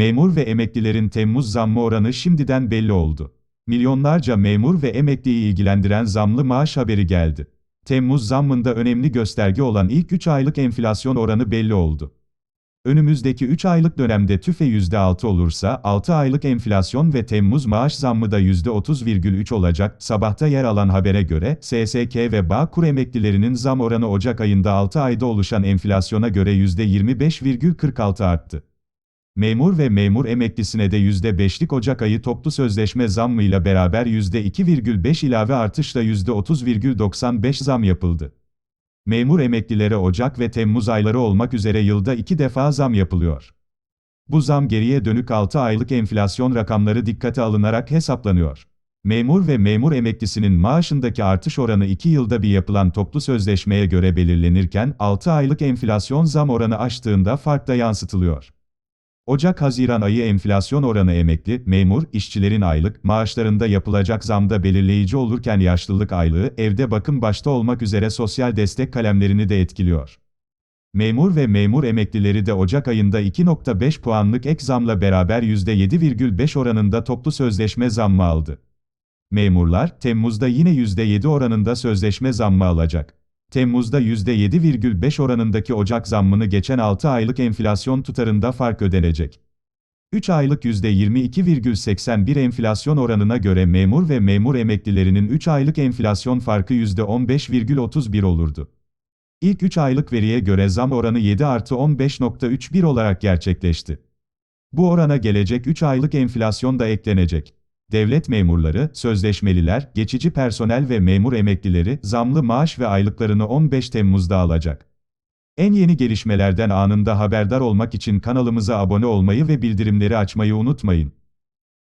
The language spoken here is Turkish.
Memur ve emeklilerin Temmuz zammı oranı şimdiden belli oldu. Milyonlarca memur ve emekliyi ilgilendiren zamlı maaş haberi geldi. Temmuz zammında önemli gösterge olan ilk 3 aylık enflasyon oranı belli oldu. Önümüzdeki 3 aylık dönemde tüfe %6 olursa 6 aylık enflasyon ve Temmuz maaş zammı da %30,3 olacak. Sabahta yer alan habere göre SSK ve Bağkur emeklilerinin zam oranı Ocak ayında 6 ayda oluşan enflasyona göre %25,46 arttı. Memur ve memur emeklisine de %5'lik Ocak ayı toplu sözleşme zammıyla beraber %2,5 ilave artışla %30,95 zam yapıldı. Memur emeklilere Ocak ve Temmuz ayları olmak üzere yılda iki defa zam yapılıyor. Bu zam geriye dönük 6 aylık enflasyon rakamları dikkate alınarak hesaplanıyor. Memur ve memur emeklisinin maaşındaki artış oranı 2 yılda bir yapılan toplu sözleşmeye göre belirlenirken 6 aylık enflasyon zam oranı aştığında fark da yansıtılıyor. Ocak-Haziran ayı enflasyon oranı emekli, memur, işçilerin aylık maaşlarında yapılacak zamda belirleyici olurken yaşlılık aylığı, evde bakım başta olmak üzere sosyal destek kalemlerini de etkiliyor. Memur ve memur emeklileri de Ocak ayında 2.5 puanlık ek zamla beraber %7,5 oranında toplu sözleşme zammı aldı. Memurlar, Temmuz'da yine %7 oranında sözleşme zammı alacak. Temmuz'da %7,5 oranındaki Ocak zammını geçen 6 aylık enflasyon tutarında fark ödenecek. 3 aylık %22,81 enflasyon oranına göre memur ve memur emeklilerinin 3 aylık enflasyon farkı %15,31 olurdu. İlk 3 aylık veriye göre zam oranı 7 artı 15.31 olarak gerçekleşti. Bu orana gelecek 3 aylık enflasyon da eklenecek. Devlet memurları, sözleşmeliler, geçici personel ve memur emeklileri zamlı maaş ve aylıklarını 15 Temmuz'da alacak. En yeni gelişmelerden anında haberdar olmak için kanalımıza abone olmayı ve bildirimleri açmayı unutmayın.